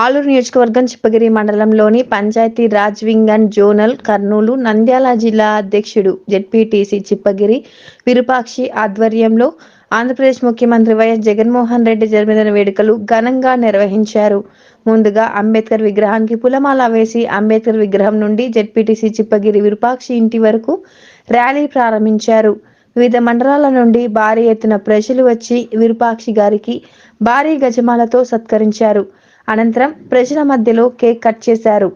ఆలూరు నియోజకవర్గం చిప్పగిరి మండలంలోని panchayati raj wing and zonal Kurnool Nandyal జిల్లా అధ్యక్షుడు జెడ్పీటీసీ చిప్పగిరి విరూపాక్షి ఆధ్వర్యంలో ఆంధ్రప్రదేశ్ ముఖ్యమంత్రి వైఎస్ జగన్మోహన్ రెడ్డి జన్మదిన వేడుకలు ఘనంగా నిర్వహించారు. ముందుగా అంబేద్కర్ విగ్రహానికి పులమాల వేసి అంబేద్కర్ విగ్రహం నుండి జెడ్పీటీసీ చిప్పగిరి విరూపాక్షి ఇంటి వరకు ర్యాలీ ప్రారంభించారు. వివిధ మండలాల నుండి భారీ ఎత్తున ప్రజలు వచ్చి విరూపాక్షి గారికి భారీ గజమాలతో సత్కరించారు. అనంతరం ప్రజల మధ్యలో కేక్ కట్ చేశారు.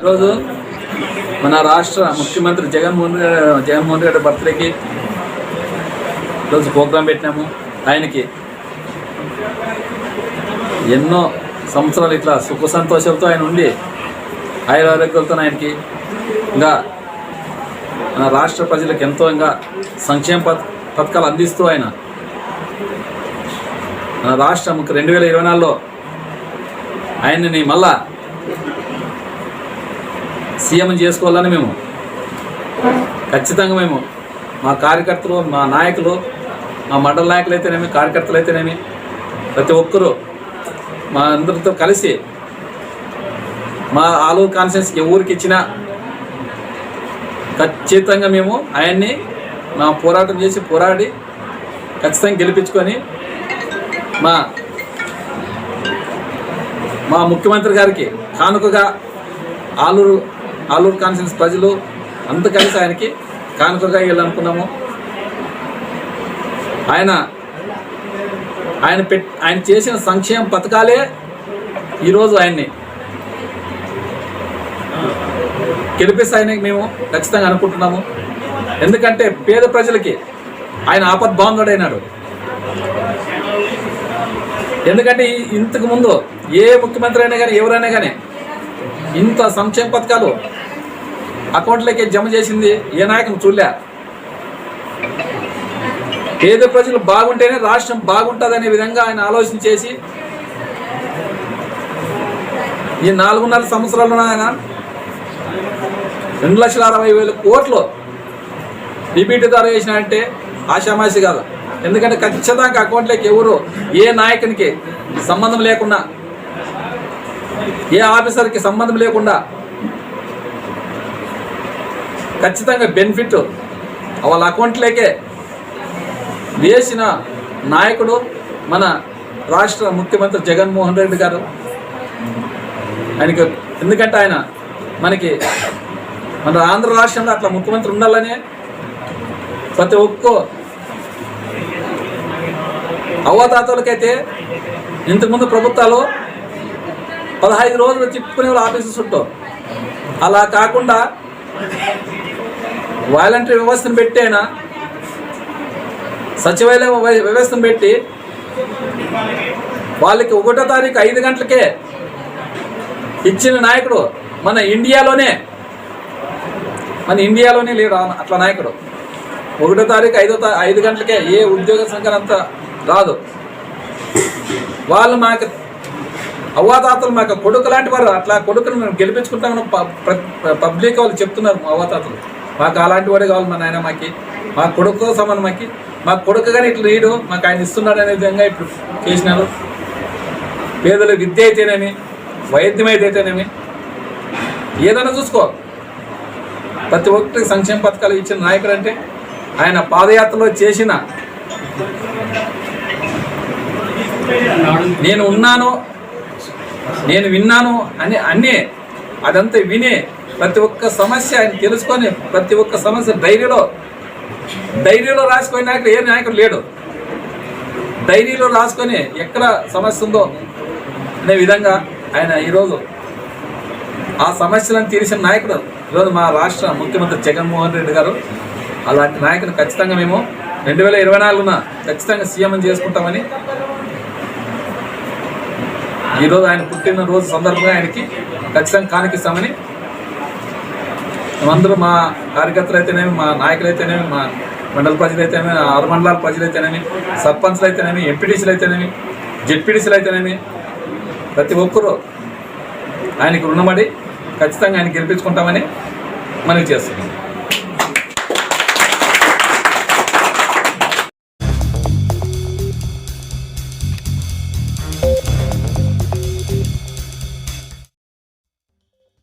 ఈరోజు మన రాష్ట్ర ముఖ్యమంత్రి జగన్మోహన్ జగన్మోహన్ రెడ్డి బర్త్డేకి ఈరోజు ప్రోగ్రాం పెట్టినాము. ఆయనకి ఎన్నో సంవత్సరాలు ఇట్లా సుఖ సంతోషాలతో ఆయన ఉండి ఆయుర ఆరోగ్యాలతో ఆయనకి ఇంకా మన రాష్ట్ర ప్రజలకు ఎంతో ఇంకా సంక్షేమ పథకాలు అందిస్తూ ఆయన మన రాష్ట్రం రెండు వేల ఇరవై నాలుగులో ఆయన్ని మళ్ళా సీఎం చేసుకోవాలని మేము. ఖచ్చితంగా మేము. మా కార్యకర్తలు మా నాయకులు మా మండల నాయకులు అయితేనేమి కార్యకర్తలు అయితేనేమి ప్రతి ఒక్కరూ మా అందరితో కలిసి మా ఆలూరు కాన్ఫరెన్స్కి ఊరికి ఇచ్చినా ఖచ్చితంగా మేము ఆయన్ని మా పోరాటం చేసి పోరాడి ఖచ్చితంగా గెలిపించుకొని మా మా ముఖ్యమంత్రి గారికి కానుకగా ఆలూరు ఆలూరు కాన్ఫరెన్స్ ప్రజలు అంత కలిసి ఆయనకి కానుకగా వెళ్ళాలనుకున్నాము. ఆయన ఆయన పెట్ ఆయన చేసిన సంక్షేమ పథకాలే ఈరోజు ఆయన్ని గెలిపిస్తాయని మేము ఖచ్చితంగా అనుకుంటున్నాము. ఎందుకంటే పేద ప్రజలకి ఆయన ఆపద్ బాంధుడైనాడు ఎందుకంటే ఇంతకు ముందు ఏ ముఖ్యమంత్రి అయినా కానీ ఎవరైనా కానీ ఇంత సంక్షేమ పథకాలు అకౌంట్లోకి జమ చేసింది ఏ నాయకులు చూడలే. పేద ప్రజలు బాగుంటేనే రాష్ట్రం బాగుంటుందనే విధంగా ఆయన ఆలోచన చేసి ఈ నాలుగున్నర సంవత్సరాల్లో ఆయన రెండు లక్షల అరవై వేల కోట్లు డిబిటీ ద్వారా అంటే ఆషామాషి కాదు. ఎందుకంటే ఖచ్చితంగా అకౌంట్లోకి ఎవరు ఏ నాయకునికి సంబంధం లేకుండా ఏ ఆఫీసర్కి సంబంధం లేకుండా ఖచ్చితంగా బెనిఫిట్ వాళ్ళ అకౌంట్లోకే వేసిన నాయకుడు మన రాష్ట్ర ముఖ్యమంత్రి జగన్మోహన్ రెడ్డి గారు. ఆయనకి ఎందుకంటే ఆయన మనకి మన ఆంధ్ర రాష్ట్రంలో అట్లా ముఖ్యమంత్రి ఉండాలని ప్రతి ఒక్క అవ్వదాతలకైతే ఇంతకుముందు ప్రభుత్వాలు పదహైదు రోజులు చిక్కుకునే వాళ్ళు ఆఫీసెస్ ఉంటాం అలా కాకుండా వాలంటరీ వ్యవస్థను పెట్టి ఆయన సచివాలయ వ్యవస్థను పెట్టి వాళ్ళకి ఒకటో తారీఖు ఐదు గంటలకే ఇచ్చిన నాయకుడు మన ఇండియాలోనే మన ఇండియాలోనే లేడు అట్లా నాయకుడు. ఒకటో తారీఖు ఐదో ఐదు గంటలకే ఏ ఉద్యోగ సంఘం అంతా రాదు. వాళ్ళు మాకు అవ్వాతాతలు మాకు కొడుకు లాంటి వారు అట్లా కొడుకును మేము గెలిపించుకుంటామని ప- పబ్లిక్ వాళ్ళు చెప్తున్నారు అవ్వాతాతలు. మాకు అలాంటి వాడే కావాలి మా నాయన మాకి. మా కొడుకు సమానం మాకి. మా కొడుకు కానీ ఇట్లా రీడు మాకు ఆయన ఇస్తున్నాడు అనే విధంగా ఇప్పుడు చేసినారు. పేదల విద్య అయితేనేమి వైద్యం అయితేనేమి ఏదైనా చూసుకో. ప్రతి ఒక్కరికి సంక్షేమ పథకాలు ఇచ్చిన నాయకుడు అంటే ఆయన పాదయాత్రలో చేసిన నేను ఉన్నాను నేను విన్నాను అని అన్నీ అదంతా వినే ప్రతి ఒక్క సమస్య ఆయన తెలుసుకొని ప్రతి ఒక్క సమస్య డైరీలో డైరీలో రాసుకునే నాయకుడు ఏ నాయకుడు లేడు. డైరీలో రాసుకొని ఎక్కడ సమస్య ఉందో అనే విధంగా ఆయన ఈరోజు ఆ సమస్యలను తీర్చిన నాయకుడు. ఈరోజు మా రాష్ట్ర ముఖ్యమంత్రి జగన్మోహన్ రెడ్డి గారు అలాంటి నాయకుని ఖచ్చితంగా మేము రెండు వేల ఇరవై నాలుగున ఖచ్చితంగా సీఎం చేసుకుంటామని ఈరోజు ఆయన పుట్టినరోజు సందర్భంగా ఆయనకి ఖచ్చితంగా కానికిస్తామని మేమందరూ మా కార్యకర్తలు అయితేనేమి మా నాయకులు అయితేనేమి మా మండల ప్రజలు అయితేనేమి ఆరు మండలాల ప్రజలు అయితేనేమి సర్పంచ్లు అయితేనేమి ఎంపీటీసీలు అయితేనేమి జెడ్పీటీసీలు అయితేనేమి ప్రతి ఒక్కరూ ఆయనకి రుణపడి ఖచ్చితంగా ఆయన గెలిపించుకుంటామని మనవి చేస్తున్నాం.